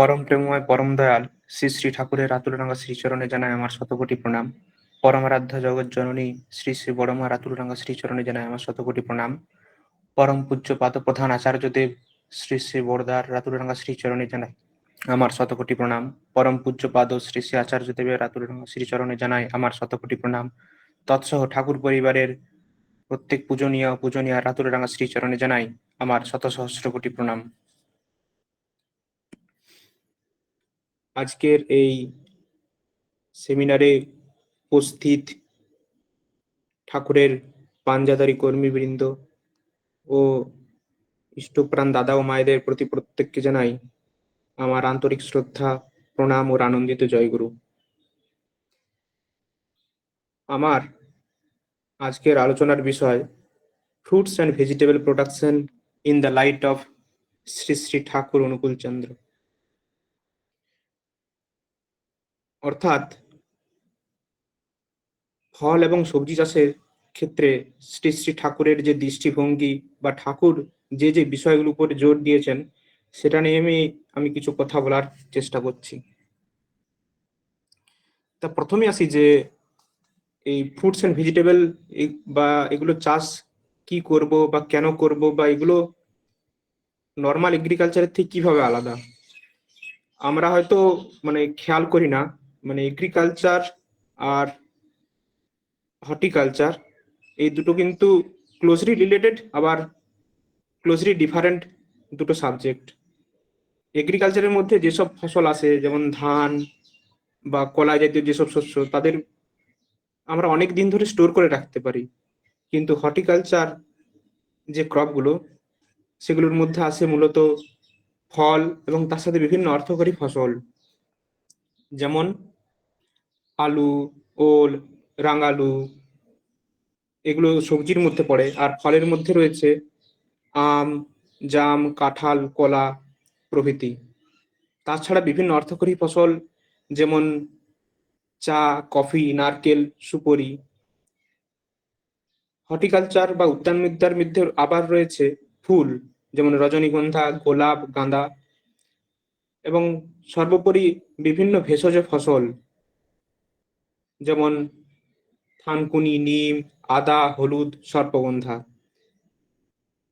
পরম প্রেমময়, পরম দয়াল, শ্রী শ্রী ঠাকুরের আতুলরাঙ্গা শ্রীচরণে জানায় আমার শতকোটি প্রণাম। পরম পরমারাধ্য জগৎ জননী, শ্রী শ্রী বড়মা আতুলরাঙ্গা শ্রীচরণে জানায় আমার শতকোটি প্রণাম। পরম পূজ্য প্রধান আচার্যদেব শ্রী শ্রী বড়দার রাতুলরাঙ্গা শ্রীচরণে জানায় আমার শতকোটি প্রণাম। পরম পূজ্য পাদ শ্রী শ্রী আচার্য আচার্যদেবের রাতুলরাঙ্গা শ্রীচরণে জানায় আমার শতকোটি প্রণাম। তৎসহ ঠাকুর পরিবারের প্রত্যেক পূজনীয় পূজনীয় রাতুলরাঙ্গা শ্রীচরণে জানাই আমার শত সহস্র কোটি প্রণাম। আজকের এই সেমিনারে উপস্থিত ঠাকুরের পাঞ্জাদারি কর্মীবৃন্দ ও ইষ্টপ্রাণ দাদা ও মায়েদের প্রতি প্রত্যেককে জানাই আমার আন্তরিক শ্রদ্ধা, প্রণাম ও আনন্দিত জয়গুরু। আমার আজকের আলোচনার বিষয় fruits and vegetable production in the light of Shri Shri Thakur Anukul Chandra. অর্থাৎ ফল এবং সবজি চাষের ক্ষেত্রে শ্রী শ্রী ঠাকুরের যে দৃষ্টিভঙ্গি বা ঠাকুর যে যে বিষয়গুলোর উপরে জোর দিয়েছেন, সেটা নিয়ে আমি আমি কিছু কথা বলার চেষ্টা করছি। তা প্রথমে আসি যে এই ফ্রুটস অ্যান্ড ভেজিটেবল বা এগুলো চাষ কি করব বা কেন করব বা এগুলো নর্মাল এগ্রিকালচারের থেকে কীভাবে আলাদা? আমরা হয়তো মানে খেয়াল করি না মানে এগ্রিকালচার আর হর্টিকালচার এই দুটো কিন্তু ক্লোজলি রিলেটেড আবার ক্লোজলি ডিফারেন্ট দুটো সাবজেক্ট এগ্রিকালচারের মধ্যে যেসব ফসল আসে, যেমন ধান বা কলা জাতীয় যেসব শস্য, তাদের আমরা অনেক দিন ধরে স্টোর করে রাখতে পারি। কিন্তু হর্টিকালচার যে ক্রপগুলো সেগুলোর মধ্যে আসে মূলত ফল এবং তার সাথে বিভিন্ন অর্থকরী ফসল। যেমন আলু, ওল, রাঙালু, এগুলো সবজির মধ্যে পড়ে। আর ফলের মধ্যে রয়েছে আম, জাম, কাঁঠাল, কলা প্রভৃতি। তাছাড়া বিভিন্ন অর্থকরী ফসল যেমন চা, কফি, নারকেল, সুপরি, হর্টিকালচার বা উদ্যানবিদ্যার মধ্যে আবার রয়েছে ফুল, যেমন রজনীগন্ধা, গোলাপ, গাঁদা এবং সর্বোপরি বিভিন্ন ভেষজ ফসল যেমন থানকুনি, নিম, আদা, হলুদ, সর্পগন্ধা।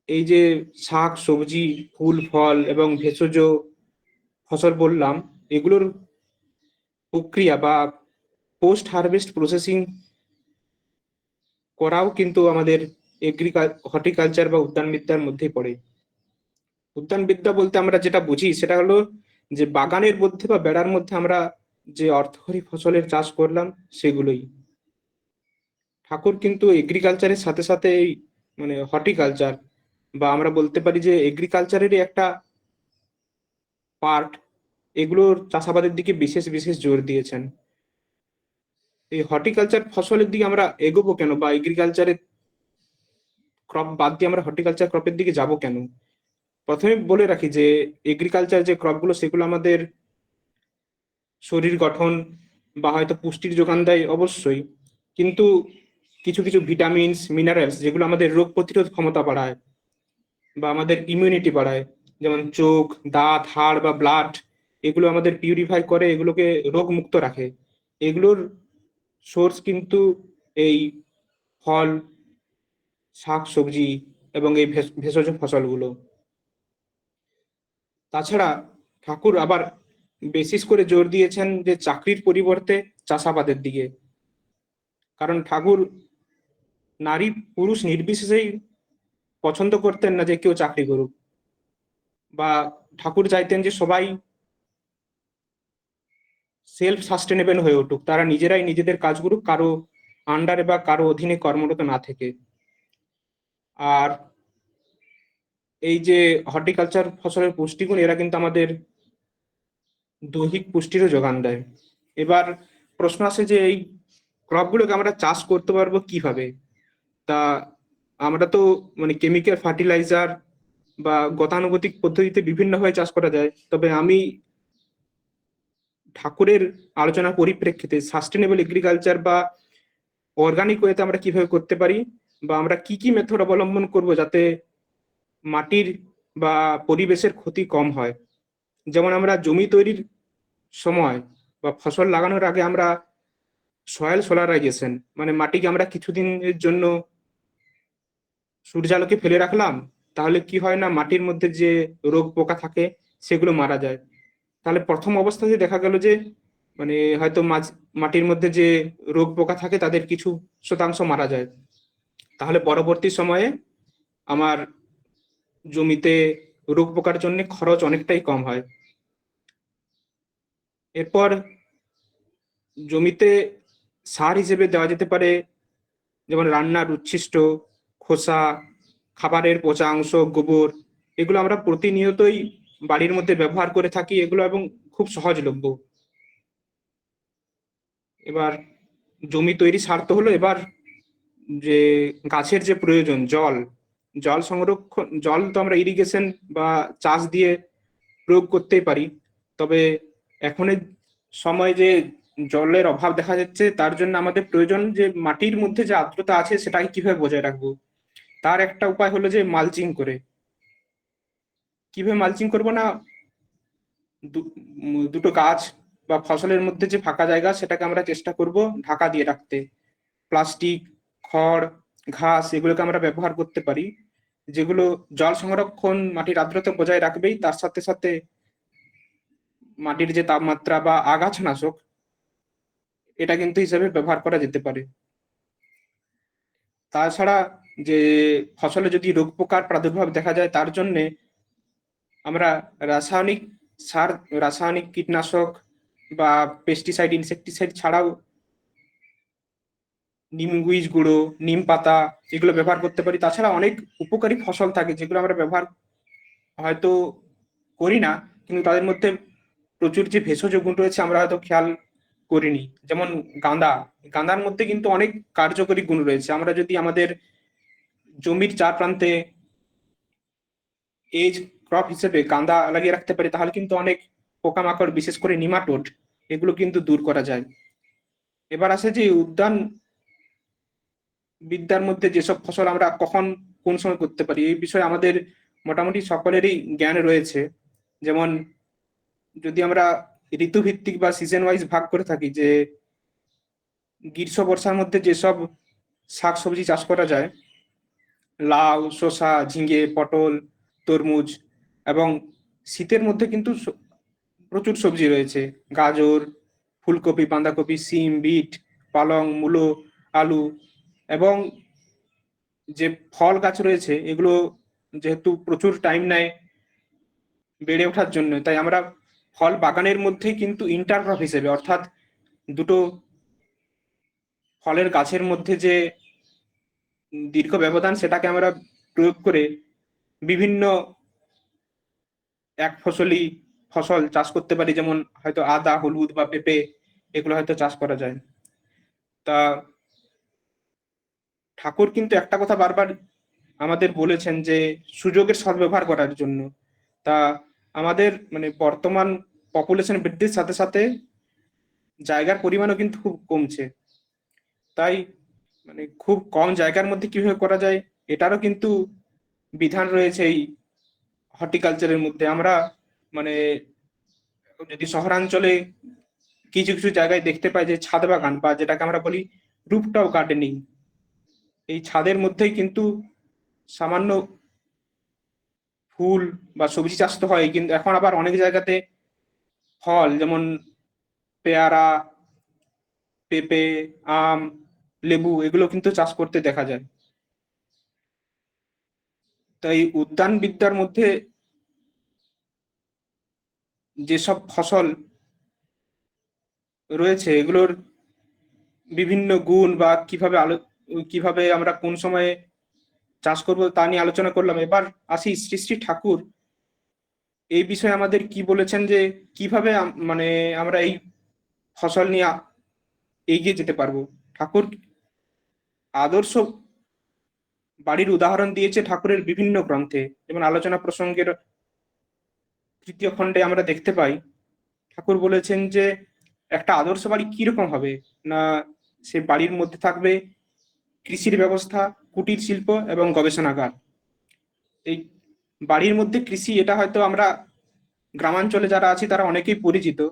এই যে শাক, সবজি, ফুল, ফল এবং ভেষজ ফসল বললাম, এগুলোর প্রক্রিয়া বা পোস্ট হারভেস্ট প্রসেসিং করাও কিন্তু আমাদের এগ্রিকাল হর্টিকালচার বা উদ্যানবিদ্যার মধ্যে পড়ে। উদ্যানবিদ্যা বলতে আমরা যেটা বুঝি, সেটা হলো যে বাগানের মধ্যে বা বেড়ার মধ্যে আমরা যে অর্থকরী ফসলের চাষ করলাম, সেগুলোই। ঠাকুর কিন্তু এগ্রিকালচারের সাথে সাথে এই মানে হর্টিকালচার বা আমরা বলতে পারি যে এগ্রিকালচারেরই একটা পার্ট এগুলোর চাষাবাদের দিকে বিশেষ বিশেষ জোর দিয়েছেন। এই হর্টিকালচার ফসলের দিকে আমরা এগোবো কেন বা এগ্রিকালচারের ক্রপ বাদ দিয়ে আমরা হর্টিকালচার ক্রপের দিকে যাব কেন? প্রথমে বলে রাখি যে এগ্রিকালচার যে ক্রপগুলো সেগুলো আমাদের শরীর গঠন বা হয়তো পুষ্টির যোগান দেয় অবশ্যই। কিন্তু কিছু কিছু ভিটামিনস, মিনারেলস যেগুলো আমাদের রোগ প্রতিরোধ ক্ষমতা বাড়ায় বা আমাদের ইমিউনিটি বাড়ায়, যেমন চোখ, দাঁত, হাড় বা ব্লাড এগুলো আমাদের পিউরিফাই করে, এগুলোকে রোগ মুক্ত রাখে। এগুলোর সোর্স কিন্তু এই ফল শাক সবজি এবং এই ভেষজ ফসলগুলো। তাছাড়া ঠাকুর আবার বেসিস করে জোর দিয়েছেন যে চাকরির পরিবর্তে চাষাবাদের দিকে। কারণ ঠাকুর নারী পুরুষ নির্বিশেষেই পছন্দ করতেন না যে কেউ চাকরি করুক। বা ঠাকুর চাইতেন যে সবাই সেলফ সাস্টেনেবল হয়ে উঠুক। তারা নিজেরাই নিজেদের কাজ করুক, কারও আন্ডারে বা কারও অধীনে কর্মরত না থেকে। আর এই যে হর্টিকালচার ফসলের পুষ্টিগুণ, এরা কিন্তু আমাদের দৈহিক পুষ্টিরও যোগান দেয়। এবার প্রশ্ন আসে যে এই ক্রপগুলোকে আমরা চাষ করতে পারব কীভাবে? তা আমরা তো মানে কেমিক্যাল ফার্টিলাইজার বা গতানুগতিক পদ্ধতিতে বিভিন্নভাবে চাষ করা যায়। তবে আমি ঠাকুরের আলোচনার পরিপ্রেক্ষিতে সাস্টেনেবল এগ্রিকালচার বা অর্গানিক ওয়েতে আমরা কীভাবে করতে পারি বা আমরা কি কি মেথড অবলম্বন করব যাতে মাটির বা পরিবেশের ক্ষতি কম হয়? যেমন আমরা জমি তৈরির সময় বা ফসল লাগানোর আগে আমরা সয়েল সোলারাইজেশন মানে মাটিকে আমরা কিছুদিনের জন্য সূর্যালোকে ফেলে রাখলাম, তাহলে কি হয় না মাটির মধ্যে যে রোগ পোকা থাকে সেগুলো মারা যায়। তাহলে প্রথম অবস্থাতে দেখা গেল যে মানে হয়তো মাটির মধ্যে যে রোগ পোকা থাকে তাদের কিছু শতাংশ মারা যায়। তাহলে পরবর্তী সময়ে আমার জমিতে রোগ পোকার জন্য খরচ অনেকটাই কম হয়। এরপর জমিতে সার হিসেবে দেওয়া যেতে পারে, যেমন রান্নার উচ্ছিষ্ট, খোসা, খাবারের পচা অংশ, গোবর, এগুলো আমরা প্রতিনিয়তই বাড়ির মধ্যে ব্যবহার করে থাকি, এগুলো এবং খুব সহজলভ্য। এবার জমি তৈরি সার তো হলো এবার যে গাছের যে প্রয়োজন, জল জল সংরক্ষণ, জল তো আমরা ইরিগেশন বা চাষ দিয়ে প্রয়োগ করতেই পারি, তবে এখনের সময় যে জলের অভাব দেখা যাচ্ছে, তার জন্য আমাদের প্রয়োজন যে মাটির মধ্যে যে আর্দ্রতা আছে সেটাকে কীভাবে বজায় রাখব? তার একটা উপায় হলো যে মালচিং করে। কীভাবে মালচিং করব না? দুটো গাছ বা ফসলের মধ্যে যে ফাঁকা জায়গা সেটাকে আমরা চেষ্টা করব ঢাকা দিয়ে রাখতে। প্লাস্টিক, খড়, ঘাস এগুলোকে আমরা ব্যবহার করতে পারি। যেগুলো জল সংরক্ষণ মাটির আর্দ্রতা বজায় রাখবেই, তার সাথে সাথে মাটির যে তাপমাত্রা বা আগাছানাশক এটা কিন্তু হিসেবে ব্যবহার করা যেতে পারে। তাছাড়া যে ফসলে যদি রোগ পোকার প্রাদুর্ভাব দেখা যায়, তার জন্যে আমরা রাসায়নিক সার, রাসায়নিক কীটনাশক বা পেস্টিসাইড ইনসেকটিসাইড ছাড়াও নিম গুইজ গুঁড়ো, নিম পাতা এগুলো ব্যবহার করতে পারি। তাছাড়া অনেক উপকারী ফসল থাকে যেগুলো আমরা ব্যবহার হয়তো করি না, কিন্তু তাদের মধ্যে প্রচুর যে ভেষজ গুণ রয়েছে, আমরা হয়তো খেয়াল করিনি। যেমন গাঁদা, গাঁদার মধ্যে কিন্তু অনেক কার্যকরী গুণ রয়েছে। আমরা যদি আমাদের জমির চার প্রান্তে এজ ক্রপ হিসেবে গাঁদা লাগিয়ে রাখতে পারি, তাহলে কিন্তু অনেক পোকামাকড়, বিশেষ করে নিমাটোড, এগুলো কিন্তু দূর করা যায়। এবার আসে যে উদ্যান বিদ্যার মধ্যে যেসব ফসল আমরা কখন কোন সময় করতে পারি, এই বিষয়ে আমাদের মোটামুটি সকলেরই জ্ঞান রয়েছে। যেমন যদি আমরা ঋতুভিত্তিক বা সিজন ওয়াইজ ভাগ করে থাকি যে গ্রীষ্ম, বর্ষার মধ্যে যেসব শাকসবজি চাষ করা যায়, লাউ, শসা, ঝিঙে, পটল, তরমুজ এবং শীতের মধ্যে কিন্তু প্রচুর সবজি রয়েছে। গাজর, ফুলকপি, বাঁধাকপি সিম বিট, পালং, মূলো, আলু এবং যে ফল গাছ রয়েছে, এগুলো যেহেতু প্রচুর টাইম নেয় বেড়ে ওঠার জন্য, তাই আমরা ফল বাগানের মধ্যেই কিন্তু ইন্টারক্রপ হিসেবে, অর্থাৎ দুটো ফলের গাছের মধ্যে যে দীর্ঘ ব্যবধান সেটাকে আমরা প্রয়োগ করে বিভিন্ন এক ফসলি ফসল চাষ করতে পারি, যেমন হয়তো আদা, হলুদ বা পেঁপে, এগুলো হয়তো চাষ করা যায়। তা ঠাকুর কিন্তু একটা কথা বারবার আমাদের বলেছেন যে, সুযোগের সদ্ব্যবহার করার জন্য। তা আমাদের মানে বর্তমান পপুলেশন বৃদ্ধির সাথে সাথে জায়গার পরিমাণও কিন্তু খুব কমছে। তাই মানে খুব কম জায়গার মধ্যে কীভাবে করা যায় এটারও কিন্তু বিধান রয়েছে এই হর্টিকালচারের মধ্যে। আমরা মানে যদি শহরাঞ্চলে কিছু কিছু জায়গায় দেখতে পাই যে ছাদ বাগান বা যেটাকে আমরা বলি রুফটপ গার্ডেনিং এই ছাদের মধ্যেই কিন্তু সামান্য ফুল বা সবজি চাষ তো হয় কিন্তু এখন আবার অনেক জায়গাতে ফল, যেমন পেয়ারা, পেঁপে, আম, লেবু, এগুলো কিন্তু চাষ করতে দেখা যায়। তাই উদ্যান বিদ্যার মধ্যে যেসব ফসল রয়েছে, এগুলোর বিভিন্ন গুণ বা কীভাবে আলো, কীভাবে আমরা কোন সময়ে চাষ করব তা নিয়ে আলোচনা করলাম। এবার আসি শ্রী শ্রী ঠাকুর এই বিষয়ে আমাদের কি বলেছেন যে কীভাবে মানে আমরা এই ফসল নিয়ে এগিয়ে যেতে পারব? ঠাকুর আদর্শ বাড়ির উদাহরণ দিয়েছে ঠাকুরের বিভিন্ন গ্রন্থে। যেমন আলোচনা প্রসঙ্গের তৃতীয় খণ্ডে আমরা দেখতে পাই, ঠাকুর বলেছেন যে একটা আদর্শ বাড়ি কীরকম হবে? না, সে বাড়ির মধ্যে থাকবে কৃষির ব্যবস্থা, কুটির শিল্প এবং গবেষণাগার। এই বাড়ির মধ্যে কৃষি, এটা হয়তো আমরা গ্রামাঞ্চলে যারা আছি, তারা অনেকেই পরিচিত।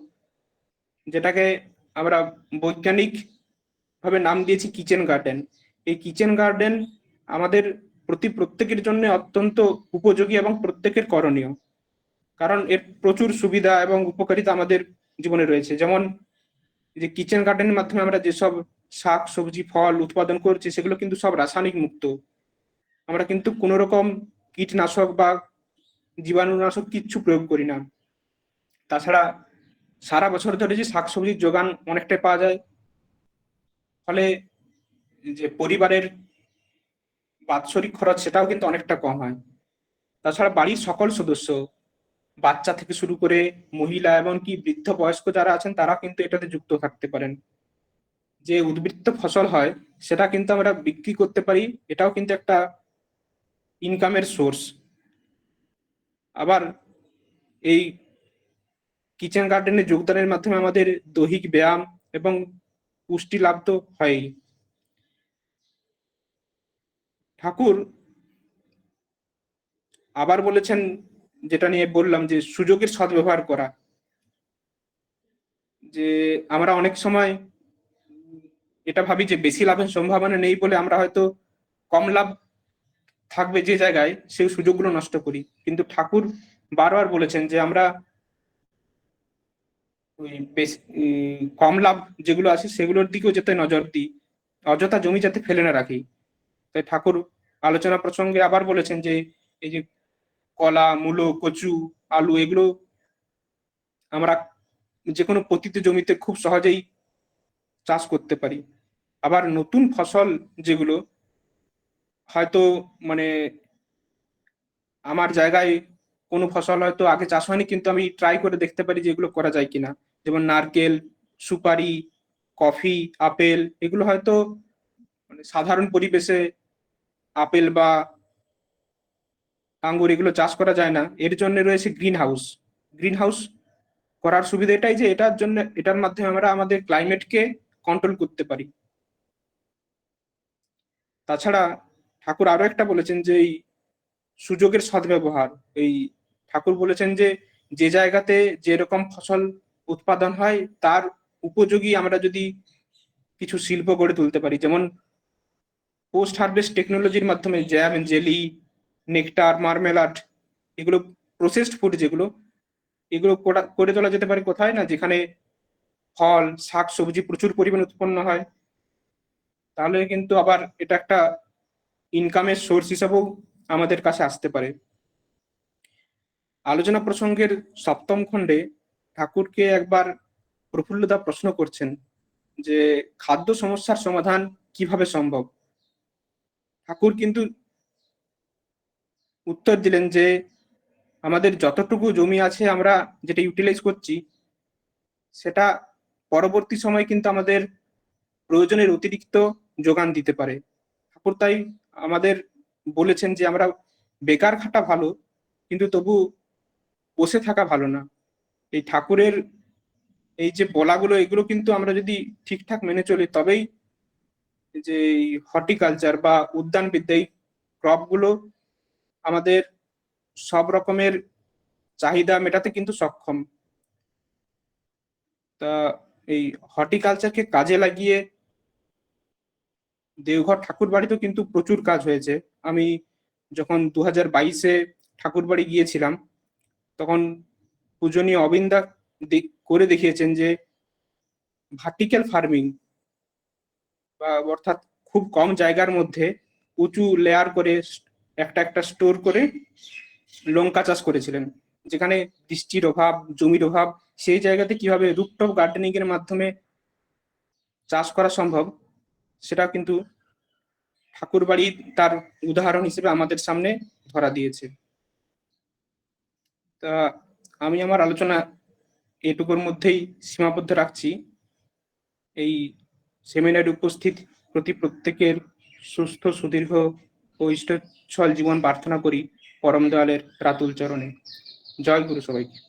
যেটাকে আমরা বৈজ্ঞানিক ভাবে নাম দিয়েছি কিচেন গার্ডেন। এই কিচেন গার্ডেন আমাদের প্রতি প্রত্যেকের জন্য অত্যন্ত উপযোগী এবং প্রত্যেকের করণীয়। কারণ এর প্রচুর সুবিধা এবং উপকারিতা আমাদের জীবনে রয়েছে। যেমন যে কিচেন গার্ডেনের মাধ্যমে আমরা যেসব শাক, সবজি, ফল উৎপাদন করছি, সেগুলো কিন্তু সব রাসায়নিক মুক্ত। আমরা কিন্তু কোনো রকম কীটনাশক বা জীবাণুনাশক কিচ্ছু প্রয়োগ করি না। তাছাড়া সারা বছর ধরে যে শাকসবজির যোগান অনেকটাই পাওয়া যায়, ফলে যে পরিবারের বাৎসরিক খরচ সেটাও কিন্তু অনেকটা কম হয়। তাছাড়া বাড়ির সকল সদস্য, বাচ্চা থেকে শুরু করে মহিলা এমনকি বৃদ্ধ বয়স্ক যারা আছেন তারা কিন্তু এটাতে যুক্ত থাকতে পারেন। যে উদ্বৃত্ত ফসল হয়, সেটা কিন্তু আমরা বিক্রি করতে পারি, এটাও কিন্তু একটা ইনকামের সোর্স আবার এই কিচেন গার্ডেনে যোগদানের মাধ্যমে আমাদের দৈহিক ব্যায়াম এবং পুষ্টি লাভ তো হয়ই। ঠাকুর আবার বলেছেন, যেটা নিয়ে বললাম যে সুযোগের সদ্ব্যবহার করা। যে আমরা অনেক সময় এটা ভাবি যে বেশি লাভের সম্ভাবনা নেই বলে আমরা হয়তো কম লাভ থাকবে যে জায়গায় সেই সুযোগগুলো নষ্ট করি। কিন্তু ঠাকুর বারবার বলেছেন যে আমরা ওই কম লাভ যেগুলো আছে সেগুলোর দিকেও যাতে নজর দিই। অযথা জমি যাতে ফেলে না রাখি। তাই ঠাকুর আলোচনা প্রসঙ্গে আবার বলেছেন যে, এই যে কলা, মূলো, কচু, আলু এগুলো আমরা যে কোনো পতিত জমিতে খুব সহজেই চাষ করতে পারি। আবার নতুন ফসল যেগুলো হয়তো মানে আমার জায়গায় কোনো ফসল হয়তো আগে চাষ হয়নি, কিন্তু আমি ট্রাই করে দেখতে পারি যে এগুলো করা যায় কিনা। যেমন নারকেল, সুপারি, কফি, আপেল, এগুলো হয়তো মানে সাধারণ পরিবেশে আপেল বা আঙ্গুর এগুলো চাষ করা যায় না। এর জন্য রয়েছে গ্রিন হাউস গ্রিন হাউস করার সুবিধা এটাই যে এটার জন্য, এটার মাধ্যমে আমরা আমাদের ক্লাইমেটকে কন্ট্রোল করতে পারি। তাছাড়া ঠাকুর আরও একটা বলেছেন যে এই সুযোগের সদ্ব্যবহার। এই ঠাকুর বলেছেন যে যে জায়গাতে যেরকম ফসল উৎপাদন হয়, তার উপযোগী আমরা যদি কিছু শিল্প গড়ে তুলতে পারি, যেমন পোস্ট হারভেস্ট টেকনোলজির মাধ্যমে জ্যাম জেলি নেকটার মার্মেলাড এগুলো প্রসেসড ফুড যেগুলো, এগুলো করে তোলা যেতে পারে কোথায় না? যেখানে ফল, শাক, সবজি প্রচুর পরিমাণে উৎপন্ন হয়। তাহলে কিন্তু আবার এটা একটা ইনকামের সোর্স হিসাবেও আমাদের কাছে আসতে পারে। আলোচনা প্রসঙ্গের সপ্তম খণ্ডে ঠাকুরকে একবার প্রফুল্লদা প্রশ্ন করছেন যে, খাদ্য সমস্যার সমাধান কীভাবে সম্ভব? ঠাকুর কিন্তু উত্তর দিলেন যে, আমাদের যতটুকু জমি আছে আমরা যেটা ইউটিলাইজ করছি, সেটা পরবর্তী সময় কিন্তু আমাদের প্রয়োজনের অতিরিক্ত যোগান দিতে পারে। ঠাকুর তাই আমাদের বলেছেন যে আমরা বেকার খাটা ভালো, কিন্তু তবু বসে থাকা ভালো না। এই ঠাকুরের এই যে বলাগুলো, এগুলো কিন্তু আমরা যদি ঠিকঠাক মেনে চলি, তবেই যে হর্টিকালচার বা উদ্যান বিদ্যা এই ক্রপগুলো আমাদের সব রকমের চাহিদা মেটাতে কিন্তু সক্ষম। তা এই হর্টিকালচারকে কাজে লাগিয়ে দেওঘর ঠাকুর বাড়িতেও কিন্তু প্রচুর কাজ হয়েছে। আমি যখন দু হাজার বাইশে ঠাকুর বাড়ি গিয়েছিলাম, তখন পূজনীয় অবিন্দা করে দেখিয়েছেন যে ভার্টিক্যাল ফার্মিং বা অর্থাৎ খুব কম জায়গার মধ্যে উঁচু লেয়ার করে একটা একটা স্টোর করে লঙ্কা চাষ করেছিলেন। যেখানে বৃষ্টির অভাব, জমির অভাব, সেই জায়গাতে কীভাবে রুপটপ গার্ডেনিং এর মাধ্যমে চাষ করা সম্ভব সেটা কিন্তু ঠাকুর বাড়ি তার উদাহরণ হিসেবে আমাদের সামনে ধরা দিয়েছে। তা আমি আমার আলোচনা এটুকুর মধ্যেই সীমাবদ্ধ রাখছি। এই সেমিনারে উপস্থিত প্রতি প্রত্যেকের সুস্থ, সুদীর্ঘ ও ইষ্টচ্ছল জীবন প্রার্থনা করি। পরম দয়ালের রাতুল চরণে। জয় গুরু সবাইকে।